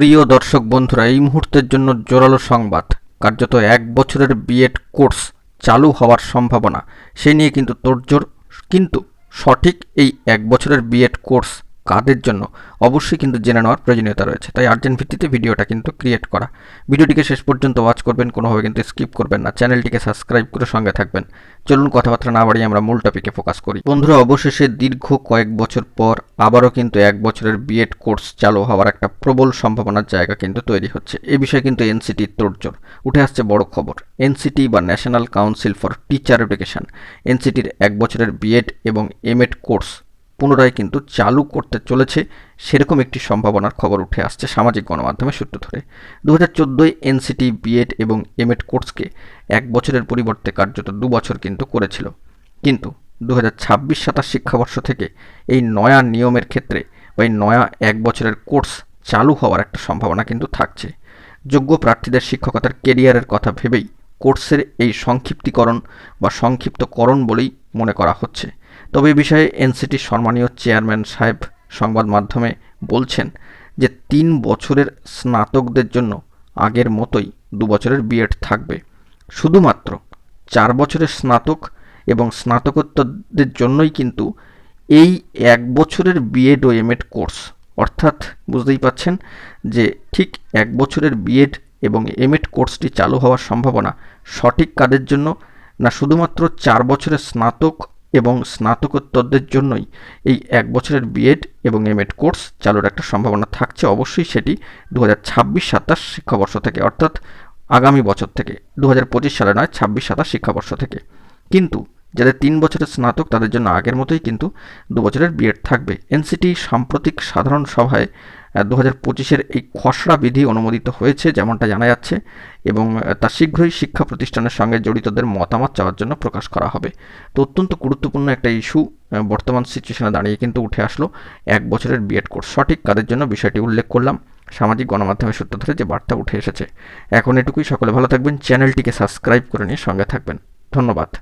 প্রিয় দর্শক বন্ধুরা, এই মুহূর্তের জন্য জোরালো সংবাদ। কার্যত এক বছরের বিএড কোর্স চালু হওয়ার সম্ভাবনা। সে নিয়ে কিন্তু তোড়জোড়, কিন্তু সঠিক এই এক বছরের বিএড কোর্স কাদের জন্য? অবশ্যই কিন্তু জেনে নেওয়ার প্রয়োজনীয়তা রয়েছে। তাই আর্জেন্ট ভিত্তিতে ভিডিওটা কিন্তু ক্রিয়েট করা। ভিডিওটিকে শেষ পর্যন্ত ওয়াচ করবেন, কোনোভাবে কিন্তু স্কিপ করবেন না। চ্যানেলটিকে সাবস্ক্রাইব করে সঙ্গে থাকবেন। চলুন কথাবার্তা না বাড়িয়ে আমরা মূল টপিকে ফোকাস করি। বন্ধুরা, অবশেষে দীর্ঘ কয়েক বছর পর আবারও কিন্তু এক বছরের বিএড কোর্স চালু হওয়ার একটা প্রবল সম্ভাবনার জায়গা কিন্তু তৈরি হচ্ছে। এ বিষয়ে কিন্তু এনসিটি তোড়জোড় উঠে আসছে বড় খবর। এনসিটি বা national council for teacher education এনসিটির এক বছরের বিএড এবং এমএড কোর্স পুনরায় কিন্তু চালু করতে চলেছে। সেরকম একটি সম্ভাবনার খবর উঠে আসছে সামাজিক গণমাধ্যমে সূত্র ধরে। দু হাজার চোদ্দোয় এনসিটি, বিএড এবং এমএড কোর্সকে এক বছরের পরিবর্তে কার্যত দু বছর কিন্তু করেছিল। কিন্তু দু হাজার ছাব্বিশ সাতাশ শিক্ষাবর্ষ থেকে এই নয়া নিয়মের ক্ষেত্রে বা এই নয়া এক বছরের কোর্স চালু হওয়ার একটা সম্ভাবনা কিন্তু থাকছে। যোগ্য প্রার্থীদের শিক্ষকতার কেরিয়ারের কথা ভেবেই কোর্সের এই সংক্ষিপ্তিকরণ বা সংক্ষিপ্তকরণ বলেই মনে করা হচ্ছে। তবে এ বিষয়ে এনসিটির সম্মানীয় চেয়ারম্যান সাহেব সংবাদ মাধ্যমে বলছেন যে তিন বছরের স্নাতকদের জন্য আগের মতোই দু বছরের বিএড থাকবে। শুধুমাত্র চার বছরের স্নাতক এবং স্নাতকোত্তরদের জন্যই কিন্তু এই এক বছরের বিএড ও এমএড কোর্স। অর্থাৎ বুঝতেই পাচ্ছেন যে ঠিক এক বছরের বিএড এবং এমএড কোর্সটি চালু হওয়ার সম্ভাবনা সঠিক কাদের জন্য? না শুধুমাত্র চার বছরের স্নাতক এবং স্নাতকোত্তরদের জন্যই এই এক বছরের বিএড এবং এমএড কোর্স চালুর একটা সম্ভাবনা থাকছে। অবশ্যই সেটি দু হাজার ছাব্বিশ সাতাশ শিক্ষাবর্ষ থেকে, অর্থাৎ আগামী বছর থেকে। দু হাজার পঁচিশ সালে নয়, ছাব্বিশ সাতাশ শিক্ষাবর্ষ থেকে। কিন্তু যাদের তিন বছরের স্নাতক, তাদের জন্য আগের মতোই কিন্তু দু বছরের বিএড থাকবে। এনসিটি সাম্প্রতিক সাধারণ সভায় দু হাজার পঁচিশের এই খসড়া বিধি অনুমোদিত হয়েছে যেমনটা জানা যাচ্ছে এবং তা শীঘ্রই শিক্ষা প্রতিষ্ঠানের সঙ্গে জড়িতদের মতামত চাওয়ার জন্য প্রকাশ করা হবে। তো অত্যন্ত গুরুত্বপূর্ণ একটা ইস্যু বর্তমান সিচুয়েশনে দাঁড়িয়ে কিন্তু উঠে আসলো। এক বছরের বিএড কোর্স। সঠিক কাদের জন্য বিষয়টি উল্লেখ করলাম। সামাজিক গণমাধ্যমের সূত্র ধরে যে বার্তা উঠে এসেছে। এখন এটুকুই। সকলে ভালো থাকবেন। চ্যানেলটিকে সাবস্ক্রাইব করে নিয়ে সঙ্গে থাকবেন। ধন্যবাদ।